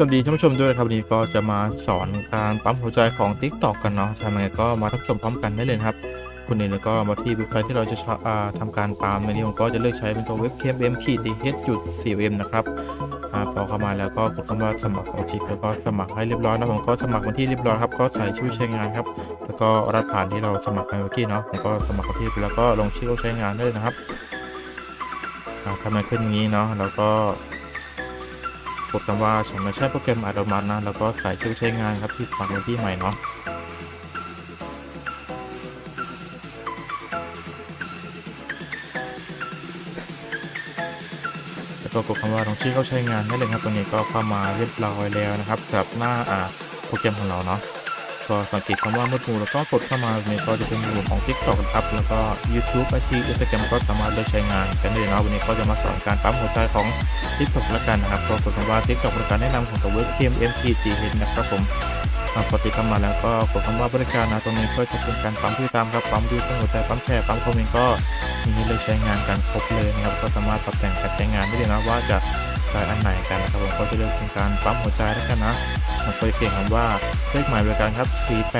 สวัสดีท่านผู้ชมด้วยครับวันนี้ก็จะมาสอนการปั๊มหัวใจของ Tik t o k กันเนาะทำยังไงก็มารับชมพร้อมกันได้เลยครับคุณเองแล้วก็มาที่เว็บไซต์ที่เราจะใช้อ่าทำการปั๊มในนี้ผมก็จะเลือกใช้เป็นตัวเว็บ KMM ขีด h จุด 4m นะครับพอเข้ามาแล้วก็กดคำว่าสมัครของจิกแล้วก็สมัครให้เรียบร้อยนะผมก็สมัครวันที่เรียบร้อยครับก็ใส่ชื่อใช้งานครับแล้วก็รับผ่านที่เราสมัครไปเมื่อกี้เนาะผมก็สมัครที่แล้วก็ลงชื่อใช้งานได้เลยนะครับทำไมขึ้นอย่างนี้เนาะแล้วก็ กดคำว่าฉันไม่ใช่โปรแกรมอัตโนมัตินะแล้วก็ใส่ชื่อใช้งานครับที่ฝากไว้ที่ใหม่เนาะแล้วก็กดคำว่าลงชื่อเข้าใช้งานได้เลยครับตรงนี้ก็เข้ามาเรียบร้อยแล้วนะครับสำหรับหน้าอ่าโปรแกรมของเราเนาะ ก็สังเกตคำว่ามื่อปูแล้วก็กดเข้ามาตรงนี้ก็จะเป็นหมวดของ TikTok ครับแล้วก็ YouTube ไอจีอินสตาแกรมก็สามารถเลือกใช้งานกันได้เนาะวันนี้ก็จะมาสอนการปั๊มหัวใจของทิกตอกแล้วกันนะครับก็กดคำว่าทิกตอกบริการแนะนำของตัวเว็บ TMMT ตีเห็นนะครับผมอ่าพอติดเข้ามาแล้วก็กดคำว่าบริการนะตรงนี้ก็จะเป็นการปั๊มที่ตามครับปั๊มดูตั้งหัวใจปั๊มแชร์ปั๊มคอมเมนต์ก็มีให้เลือกใช้งานกันครบเลยนะครับก็สามารถปรับแต่งการใช้งานได้เลยนะว่าจะ ใช้อันไหนกันนะครับผมก็จะเลือกเป็นการปั๊มหัวใจแล้วกันนะผมก็จะเขียนคำว่าเลขหมายบริการครับ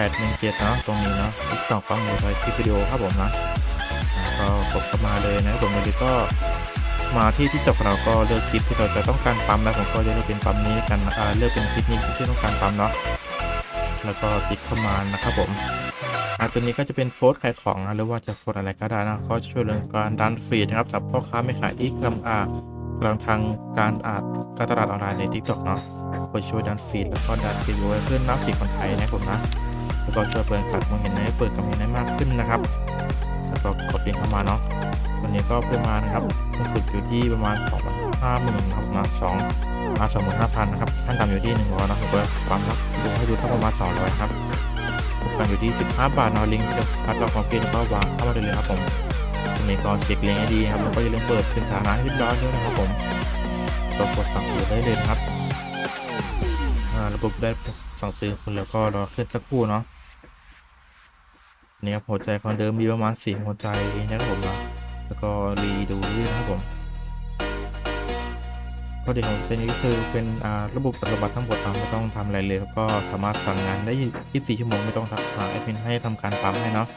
4817 เนาะตรงนี้เนาะทิกตอกปั๊มหัวใจคลิปวิดีโอครับผมนะก็กดเข้ามาเลยนะครับผมวันนี้ก็มาที่ที่จบเราก็เลือกคลิปที่เราจะต้องการปั๊มแล้วผมก็จะเลือกเป็นปั๊มนี้กันเลือกเป็นคลิปนี้ที่ต้องการปั๊มเนาะแล้วก็คลิกเข้ามานะครับผมอ่าตัวนี้ก็จะเป็นโฟล์ขายของนะหรือว่าจะโฟล์อะไรก็ได้นะก็จะช่วยเรื่องการดันฟีดนะครับสำหรับพ่อค้าไม่ขายที่กำอ่า ลังทางการอาดการตลาดออนไลน์ใน TikTok เนาะก็ช่วยดันฟีดแล้วก็ดันฟีดไว้เพื่อนนับฟีดคนไทยนะผมนะแล้วก็ช่วยเปิดการมองเห็นให้เปิดกำเห็นได้มากขึ้นนะครับ แล้วก็กดลิงก์เข้ามาเนาะวันนี้ก็เพิ่มมานะครับสูงสุดอยู่ที่ประมาณ2 5 0 0 0 0ครับนะสองอาสองหมื่นห้าพันนะครับขั้นต่ำอยู่ที่1ร้อยนะครับก็ความรับดูให้ดูตั้งประมาณ200ครับโปรแกรมอยู่ที่ 15 บาทนอลิงก์ที่พัดเราความเปลี่ยนก็วางเข้ามาได้เลยครับผม วันนี้ก็เช็คลิงให้ดีครับแล้วก็อย่าลืมเปิดเป็นฐานะให้เรียบร้อยด้วยนะครับผมก็กดสั่งซื้อได้เลยครับระบบได้สั่งซื้อคุณแล้วก็รอขึ้นสักครู่เนาะนี่ครับหัวใจของเดิมมีประมาณสี่หัวใจนะครับผมนะแล้วก็รีดูด้วยนะครับผมข้อดีของเซนนี้คือเป็นระบบปฏิบัติทั้งหมดไม่ต้องทำอะไรเลย ก็สามารถสั่งงานได้ 24 ชั่วโมงไม่ต้องหาแอดมินให้ทำการปั๊มให้เนาะ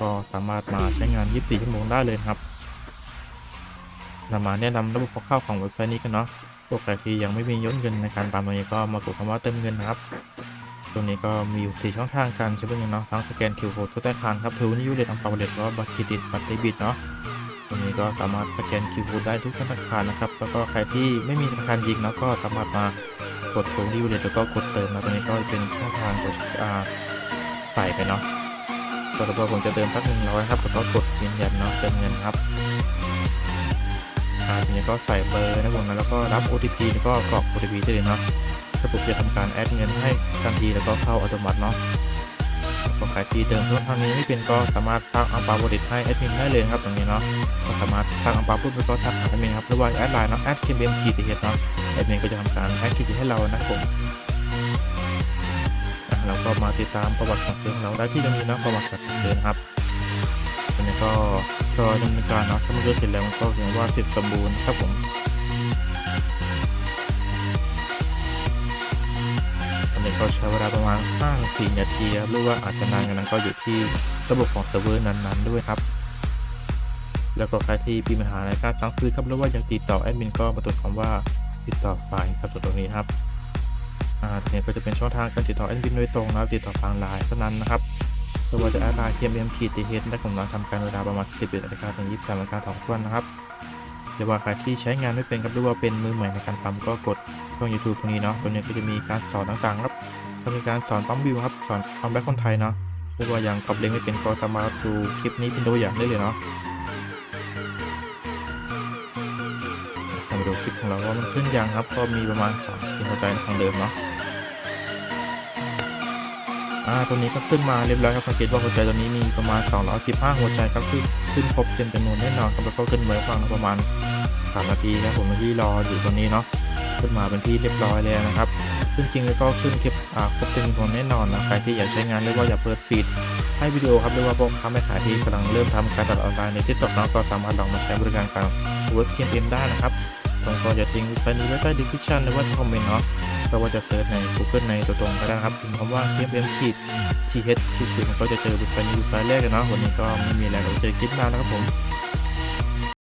ก็สามารถมาใช้งาน 24 ชั่วโมงได้เลยครับนำมาแนะนำระบบคร่าวๆของเว็บไซต์นี้กันเนาะพวกใครที่ยังไม่มียอดเงินในการปั๊มตรงนี้ก็มากดคำว่าเติมเงินนะครับตรงนี้ก็มีอยู่4ช่องทางการใช้เงินเนาะทั้งสแกน QR Code ทั่วธนาคารครับถือว่านิยมเลยทางปาเด็ดแล้วก็บัตรเครดิตบัตรเดบิตเนาะตรงนี้ก็สามารถสแกน QR Code ได้ทุกธนาคารนะครับ แล้วก็ใครที่ไม่มีธนาคารยิงเนาะก็สามารถมากดโทรดิวเลยแล้วก็กดเติมนะตรงนี้ก็เป็นช่องทางกดอ่าใส่ไปเนาะ ก็ถ้าผมจะเติมสักหนึ่งร้อยครับแล้วก็กดยืนยันเนาะเติมเงินครับอ่าทีนี้ก็ใส่เบอร์นะผมแล้วก็รับ OTP แล้วก็กรอก OTP ได้เลยเนาะระบบจะทำการแอดเงินให้ทันทีแล้วก็เข้าอัตโนมัติเนาะก็ใครที่เติมช่องทางนี้ไม่เป็นก็สามารถทักอัมปาบริตให้แอดมินได้เลยครับตรงนี้เนาะก็สามารถทักอัมปาพูดไปก็ทักหาแอดมินครับหรือว่าแอดไลน์เนาะแอดเคเบมกีติเเนาะแอดมินก็จะทำการแอดกีติให้เรานะครับผม อะเราก็มาติดตามประวัติของเซิร์เราได้ที่ตรงนี้นะประวัติการเดินครับตรงนี้ก็รอดำเนินการเนาะถ้ามันเลือกเสร็จแล้วมันก็แสดงว่าเสร็จสมบูรณ์ครับผมอันนี้ก็ใช้เวลาประมาณ5-4นาทีหรือว่าอาจจะนานกว่านั้นก็อยู่ที่ระบบของเซิร์ฟเวอร์นั้นๆด้วยครับแล้วก็ใครที่มีปัญหาในการสั่งซื้อครับหรือว่าอยังติดต่อแอดมินก็มาตรวจคำว่าติดต่อฝ่ายครับตรงนี้ครับ อ่าทีนี้ก็จะเป็นช่องทางการติดต่อแอดมินโดยตรงนะครับติดต่อทางไลน์เท่านั้นนะครับหรือว่าจะแอดไลน์เทียมเอ็มขีตีเฮดได้ของเราทำการเวลาประมาณ10นาฬิกาถึง23นาฬิกาของทวันนะครับหรือว่าใครที่ใช้งานไม่เป็นครับหรือว่าเป็นมือใหม่ในการปั๊มก็กดช่อง YouTube ตรงนี้เนาะตัวนี้ก็จะมีการสอนต่างๆครับก็มีการสอนปั๊มวิวครับสอนปั๊มแบ็คคนไทยเนาะหรือว่าอยังขับเลงไม่เป็นก็สามารถดูคลิปนี้เป็นตัวอย่างได้เลยเนาะมาดูคลิปของเราว่ามันขึ้นยังครับก็มีประมาณ3เป็นหัวใจของเดิมเนาะ อ่าตัวนี้ก็ขึ้นมาเรียบร้อยครับสังเกตว่าหัวใจตัวนี้มีประมาณ 215 หัวใจครับคือขึ้นครบเต็มจำนวนแน่นอนครับแล้วก็ขึ้นไว้ฟังประมาณ3นาทีแล้วผมที่รออยู่ตรงนี้เนาะขึ้นมาเป็นที่เรียบร้อยแล้วนะครับซึ่งจริงแล้วก็ขึ้นคลิปอ่าครบเต็มจำนวนแน่นอนนะใครที่อยากใช้งานหรือว่าอยากเปิดฟีดให้วิดีโอครับหรือว่าพวกค้าแม่ขายที่กำลังเริ่มทำการตลาดออนไลน์ในทิกตอกเนาะก็สามารถลองมาใช้บริการการเวิร์กเคียนเอ็มได้นะครับ ผมก็จะทิ้งไปนี้ไว้ใต้ดีคริปชันหรือว่าคอมเมนต์เนาะก็ว่าจะเซิร์ชใน Google ในตัวตรงก็ได้ครับพิมพ์คำว่า m m ขีด TH จุดสิมันก็จะเจอบุตรไปในบุตรแรกเลยเนาะวันนี้ก็ไม่มีอะไรเราเจอคลิปหน้านะครับผม